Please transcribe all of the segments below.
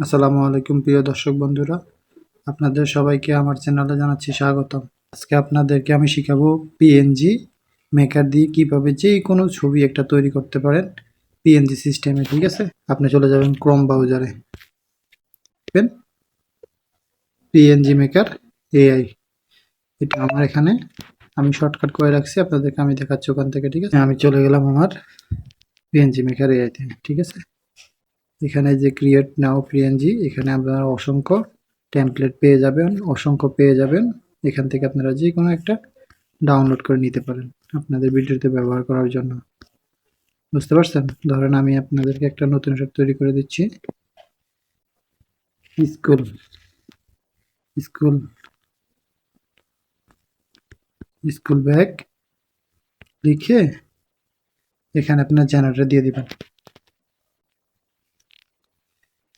আসসালামু আলাইকুম, প্রিয় দর্শক বন্ধুরা। আপনাদের সবাইকে আমার চ্যানেলে জানাচ্ছি স্বাগতম। আজকে আপনাদেরকে আমি শিখাবো পিএনজি মেকার দিয়ে কীভাবে যে কোনো ছবি একটা তৈরি করতে পারেন পিএনজি সিস্টেমে ঠিক আছে? আপনি চলে যাবেন ক্রোম ব্রাউজারে পিএনজি মেকার এআই এটা আমার এখানে। আমি শর্টকাট করে রাখছি, আপনাদেরকে আমি দেখাচ্ছি ওখান থেকে, ঠিক আছে? আমি চলে গেলাম আমার পিএনজি মেকার এআইতে ঠিক আছে? এখানে যে ক্রিয়েট নাও পিএনজি এখানে আপনারা অসংখ্য টেমপ্লেট পেয়ে যাবেন, অসংখ্য পেয়ে যাবেন। এখান থেকে আপনারা যে কোনো একটা ডাউনলোড করে নিতে পারেন আপনাদের ভিডিওতে ব্যবহার করার জন্য। বুঝতে পারছেন? ধরেন আমি আপনাদেরকে একটা নতুন সব তৈরি করে দিচ্ছি। স্কুল স্কুল স্কুল ব্যাগ লিখে এখানে আপনার জেনারেটর দিয়ে দিবেন।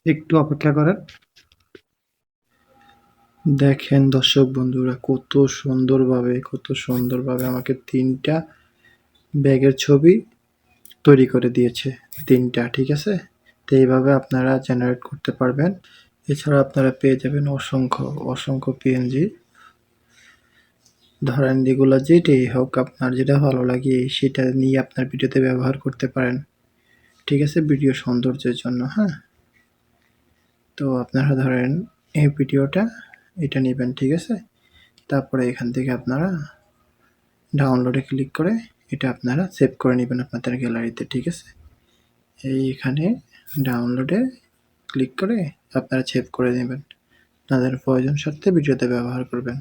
একটু অপেক্ষা করেন। দেখেন দর্শক বন্ধুরা, কত সুন্দরভাবে কত সুন্দরভাবে আমাকে তিনটা ব্যাগের ছবি তৈরি করে দিয়েছে, তিনটা, ঠিক আছে? তো এইভাবে আপনারা জেনারেট করতে পারবেন। এছাড়া আপনারা পেয়ে যাবেন অসংখ্য অসংখ্য পিএনজি ধরেন যেগুলো যেটাই হোক আপনার, যেটা ভালো লাগে, সেটা নিয়ে আপনার ভিডিওতে ব্যবহার করতে পারেন, ঠিক আছে? ভিডিও সৌন্দর্যের জন্য হ্যাঁ? তো আপনারা ধরেন এই ভিডিওটা এটা নেবেন, ঠিক আছে? তারপরে এখান থেকে আপনারা ডাউনলোডে ক্লিক করে এটা আপনারা সেভ করে নেবেন আপনাদের গ্যালারিতে ঠিক আছে? এই এখানে ডাউনলোডে ক্লিক করে আপনারা সেভ করে নেবেন। তাদের প্রয়োজন সত্ত্বে ভিডিওতে ব্যবহার করবেন।